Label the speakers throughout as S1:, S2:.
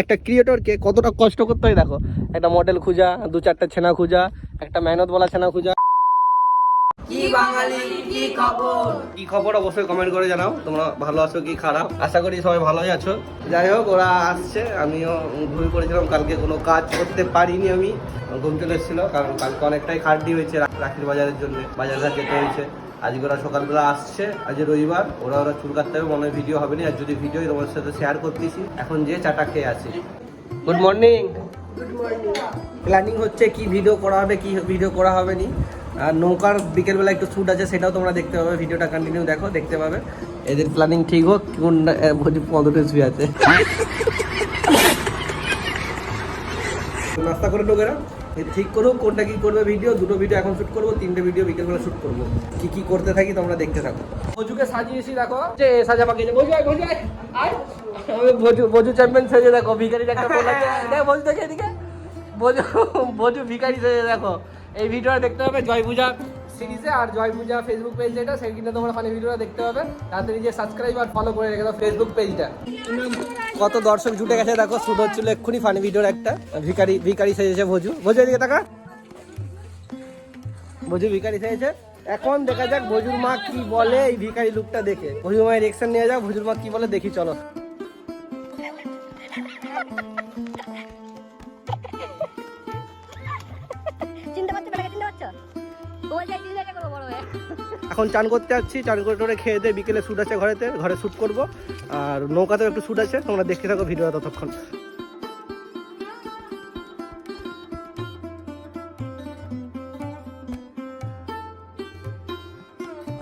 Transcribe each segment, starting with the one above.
S1: একটা ক্রিয়েটরকে কতটা কষ্ট করতে হয় দেখো? একটা মডেল খুঁজা, দু চারটা ছেনা খুঁজা, একটা মেহনত বলা ছেনা খুঁজা।
S2: কি বাঙালি কি খবর?
S1: কি খবর অবশ্যই কমেন্ট করে জানাও। তোমরা ভালো আছো কি খারাপ? আশা করি সবাই ভালোই আছো। যাই হোক ওরা আসছে। আমিও ঘুমিয়ে পড়েছিলাম। কালকে কোনো কাজ করতে পারিনি আমি। ঘুম চলে এসেছিল কারণ কালকে অনেকটাই খাটনি হয়েছে রাখির বাজারের জন্য। বাজার ঘাট যেতে হয়েছে। আজকে ওরা সকালবেলা আসছে। আজ রবিবার। ওরা ওরা চুল কাটতে হবে মনে হয় ভিডিও হবে না আর যদি ভিডিও তোমার সাথে শেয়ার করতেছি। এখন যে চাটা খেয়ে আসি। গুড মর্নিং প্ল্যানিং হচ্ছে কি ভিডিও করা হবে কি ভিডিও করা হবে নি? আর নৌকার বিকেলবেলা একটু শ্যুট আছে, সেটাও তোমরা দেখতে পাবে, ভিডিওটা কন্টিনিউ দেখো, দেখতে পাবে। এদের প্ল্যানিং ঠিক হোক, কোন পনেরো টেসবি আছে। নাস্তা করে লোকেরা ঠিক করুক, কোনটা কি করবে ভিডিও দুটো ভিডিও এখন শুট করব, তিনটে ভিডিও বিকেলবেলা শুট করব। কি কি করতে থাকি তোমরা দেখতে থাকো। ভজুকে সাজিয়েছি দেখো, যে সাজা পাকিয়েছে ভজু আয় আয় চ্যাম্পিয়ন সেজে দেখো একটা ফোন আছে। দেখ দেখে এদিকে। ভজু ভজু ভিখারি সেজে দেখো। এই ভিডিওটা দেখতে হবে জয় পূজা সিরিজে আর জয় পূজা ফেসবুক পেজ যেটা সেইখানে তোমরা ফানি ভিডিওটা দেখতে হবে তাড়াতাড়ি নিজে সাবস্ক্রাইব আর ফলো করে রেখে দাও ফেসবুক পেজটা কত দর্শক জুটে গেছে, দেখো শুট হচ্ছিল এক্ষুনি ফানি ভিডিওর একটা। ভিখারি ভিখারি সেজেছে ভজু। ভজু, এদিকে টাকা ভজু, ভিখারি সেজেছে। এখন দেখা যাক ভজুর মা কি বলে এই ভিখারি লুকটা দেখে। ভজুর মায়ের রিয়েকশন নিয়ে যাক ভোজুর মা কি বলে দেখি, চলো। এখন চান করতে যাচ্ছি চান করে টোরে খেয়ে দিয়ে বিকেলে শ্যুট আছে ঘরেতে, ঘরে শ্যুট করব। আর নৌকাতেও একটু শ্যুট আছে, তোমরা দেখতে থাকো ভিডিওটা ততক্ষণ।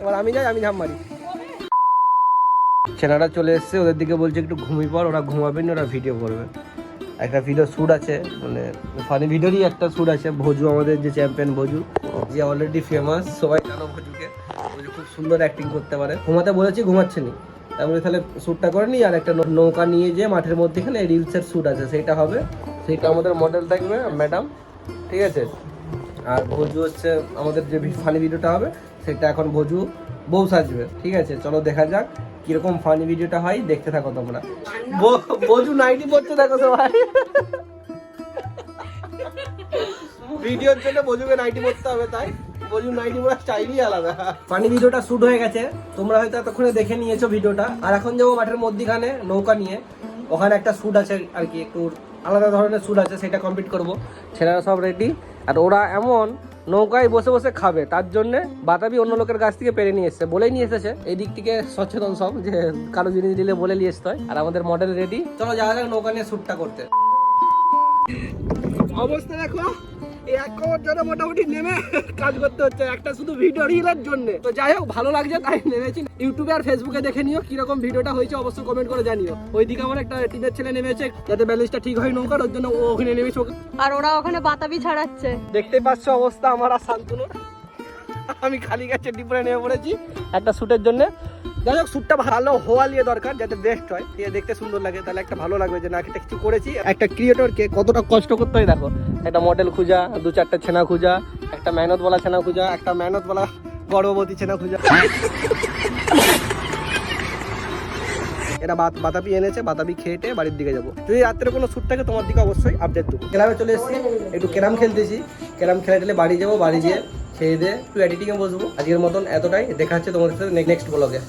S1: এবার আমি যাই, আমি ঝাম মারি। ছেলেরা চলে এসছে, ওদের দিকে বলছে একটু ঘুমিয়ে পর ওরা ঘুমাবে না, ওরা ভিডিও করবে। একটা ভিডিও শ্যুট আছে মানে ফানি ভিডিওরই একটা শ্যুট আছে, ভোজু আমাদের যে চ্যাম্পিয়ন ভোজু, যে অলরেডি ফেমাস সবাই জানো ভোজুকে। ভোজু খুব সুন্দর অ্যাক্টিং করতে পারে। ঘুমাতে বলেছি ঘুমাচ্ছে নি তারপরে তাহলে শ্যুটটা করে নিই আর একটা নৌকা নিয়ে যে মাঠের মধ্যে এখানে রিলসের শ্যুট আছে, সেইটা হবে। সেইটা আমাদের মডেল থাকবে ম্যাডাম ঠিক আছে? আর ভোজু হচ্ছে আমাদের যে ফানি ভিডিওটা হবে সেটা এখন ভোজু বউ সাজবে। ঠিক আছে চলো দেখা যাক কীরকম ফানি ভিডিওটা হয় দেখতে থাকো তোমরা। ভোজু নাইটি পড়তে থাকো সবাই। ভিডিওর জন্য বজুকে নাইটি পড়তে হবে তাই? নাইটি স্টাইলই আলাদা। পানি ভিডিওটা শুট হয়ে গেছে তোমরা হয়তো এতক্ষণে দেখে নিয়েছো ভিডিওটা। আর এখন যাব মাঠের মধ্যিখানে নৌকা নিয়ে। ওখানে একটা শ্যুট আছে আর কি, একটু আলাদা ধরনের শ্যুট আছে, সেটা কমপ্লিট করব। ছেলেরা সব রেডি আর ওরা এমন নৌকায় বসে বসে খাবে, তার জন্য বাতাবি অন্য লোকের কাছ থেকে পেরে নিয়ে এসছে। বলেই নিয়ে এসেছে, এই দিক থেকে সচেতন সব, যে কারও জিনিস দিলে বলে নিয়ে আসতে হয়। আর আমাদের মডেল রেডি চলো যাওয়া যাক নৌকা নিয়ে শ্যুটটা করতে। অবস্থা দেখো। এক জন্য মোটামুটি নেমে কাজ করতে হচ্ছে। একটা শুধু ভিডিও রিলের জন্য। তো যাই হোক ভালো লাগছে তাই নেমেছি। ইউটিউবে আর ফেসবুকে দেখে নিও কীরকম ভিডিওটা হয়েছে অবশ্যই কমেন্ট করে জানিও। ওইদিকে আমার একটা টিনের ছেলে নেমেছে যাতে ব্যালেন্সটা ঠিক হয় নৌকার ওর জন্য ও ওখানে নেমেছে ওকে।
S3: আর ওরা ওখানে বাতাবি ছাড়াচ্ছে।
S1: দেখতে পাচ্ছ অবস্থা আমার আর শান্তনুর আমি খালি গাছে ডিপরে নেমে পড়েছি একটা শ্যুটের জন্য। যাই হোক শ্যুটটা ভালো হওয়া নিয়ে দরকার যাতে বেস্ট হয়। আছে, দেখতে সুন্দর লাগে তাহলে একটা ভালো লাগবে যে না একটা কিছু করেছি। একটা ক্রিয়েটরকে কতটা কষ্ট করতে হয় দেখো। একটা মডেল খুঁজা দু চারটা ছেনা খুঁজা একটা মেহনত বলা ছেনা খুঁজা একটা মেহনত বলা গর্ভবতী ছেনা খুঁজা। বাত- বাতাবি এনেছে বাতাবি খেয়েটে বাড়ির দিকে যাব। যদি রাত্রে কোনো শ্যুট থাকে তোমার দিকে অবশ্যই আপডেট দেবো। ক্লাবে চলে এসেছি একটু ক্যারাম খেলতেছি। ক্যারাম খেলে টেলে বাড়ি যাব বাড়ি গিয়ে খেয়ে দিয়ে একটু এ বসবো। আজকের মতন এতটাই। দেখা হচ্ছে তোমাদের সাথে নেক্সট ব্লগে